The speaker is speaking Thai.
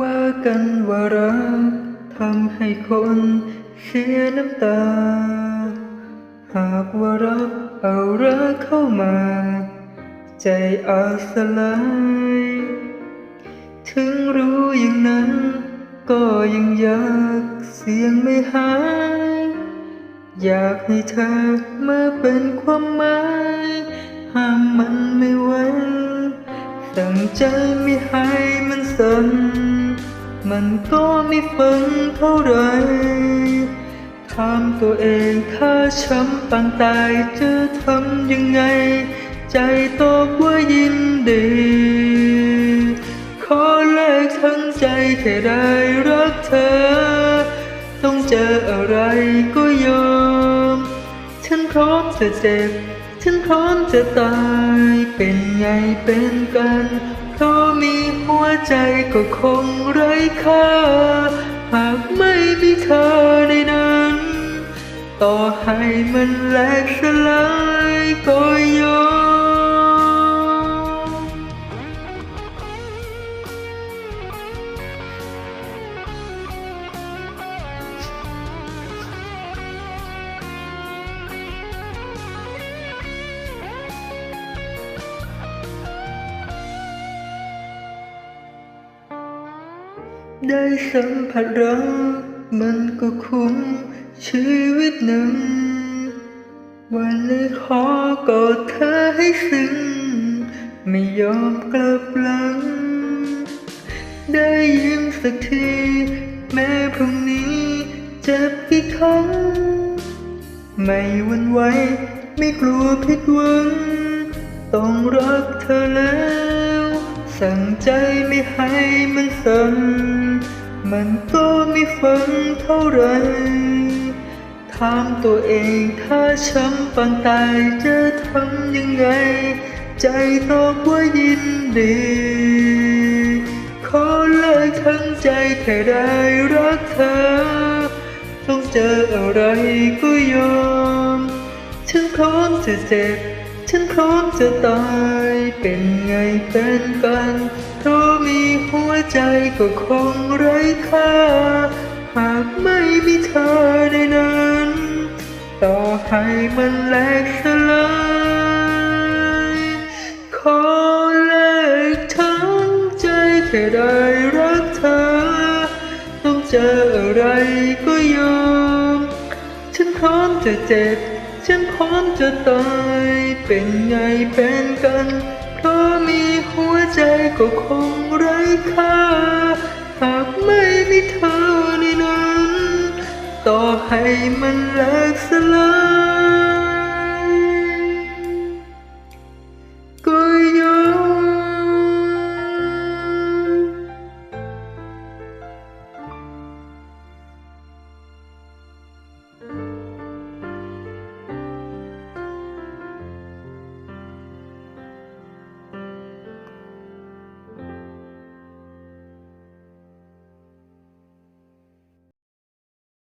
ว่ากันว่ารักทำให้คนเสียน้ำตา หากว่ารักเอารักเข้ามา ใจอาสลาย ถึงรู้อย่างนั้น ก็ยังอยากเสียงไม่หาย อยากให้เธอมาเป็นความหมายห้ามมันไม่ไหว สั่งใจไม่ให้มันสั่นมันก็ไม่ฟังเท่าไรถามตัวเองถ้าช้ำปางตายจะทำยังไง ใจตอบว่ายินดี ขอแลกทั้งใจแค่ได้รักเธอ ต้องเจออะไรก็ยอม ฉันพร้อมจะเจ็บ ฉันพร้อมจะตายเป็นไงเป็นกัน เพราะมีหัวใจก็คงไร้ค่า หากไม่มีเธอในนั้น ต่อให้มันแหลกสลายก็ยอม ได้สัมผัสรักมันก็คุ้มชีวิตหนึ่ง วันนี้ขอกอดเธอให้ซึ้งไม่ยอมกลับหลัง ได้ยิ้มสักที แม้พรุ่งนี้เจ็บกี่ครั้ง ไม่หวันไหวไม่กลัวผิดหวัง ต้องรักเธอแล้ว สั่งใจไม่ให้มันสั่น มันก็ไม่ฟังเท่าไรถามตัวเองถ้าช้ำปางตายจะทำยังไง ใจตอบว่ายินดี ขอเลิกทั้งใจแค่ได้รักเธอ ต้องเจออะไรก็ยอม ฉันพร้อมจะเจ็บ ฉันพร้อมจะตาย เป็นไงเป็นกันเพราะมี ใจก็คงไร้ค่า หากไม่มีเธอในนั้น ต่อให้มันแหลกสลายขอแลกทั้งใจแค่ได้รักเธอ ต้องเจออะไรก็ยอม ฉันพร้อมจะเจ็บ ฉันพร้อมจะตาย เป็นไงเป็นกัน เพราะมีหัวใจก็คงไร้ค่า หากไม่มีเธอในนั้น ต่อให้มันแหลกสลาย